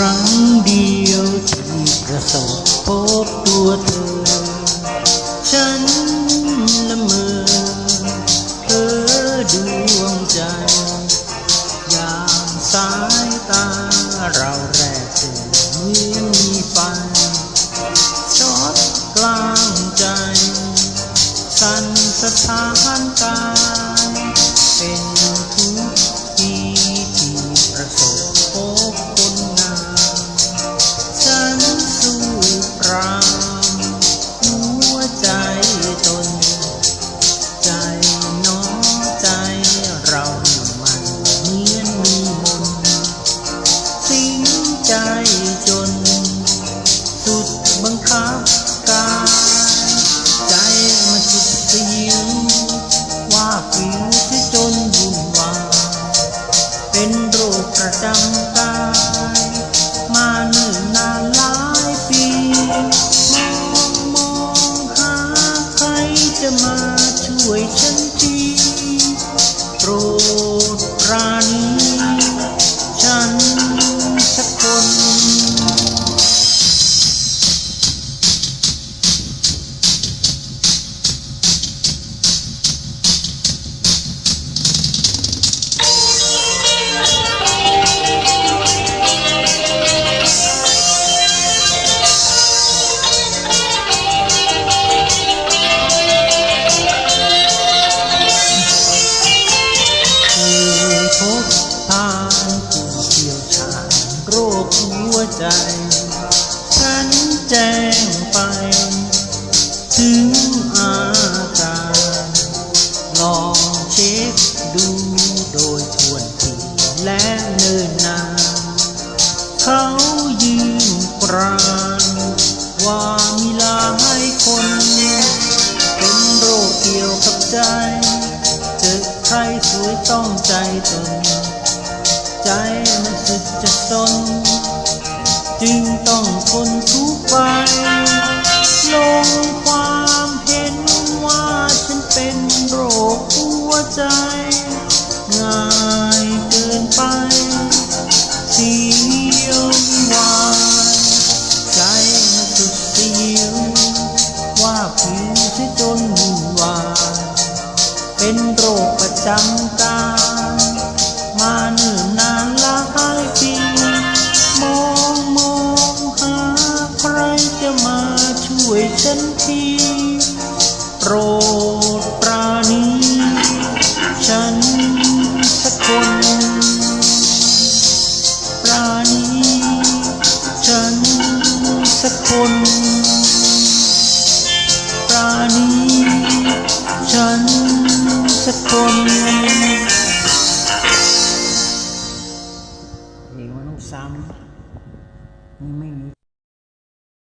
รั้งเดียวที่ประสบพบตัวเธอ ฉันละเมอเพลอดวงใจอย่างสายตาเราแรกเจอเหมือนมีไฟช็อตกลางใจ สั่นสถาน จะม โรคหัวใจ ฉันแจ้งไป ถึงอาการลองเช็คดูโดยทวนทีและเนิ่นนานเขายืนกรานว่ามีหลายคนเป็นโรคเกี่ยวกับใจ เจอใครสวยต้องใจตนใจมันสุดจะสน จึงต้องทนทุกข์ไป ลงความเห็นว่าฉันเป็นโรคหัวใจ ง่ายเกินไปเสียววายใจมันสุดเสียวว่าผิวที่จนวุ่นวายเป็นโรคประจำกาย ปราณีฉันสักคนเดี๋ยวมันต้องซ้ำนี่ไม่มี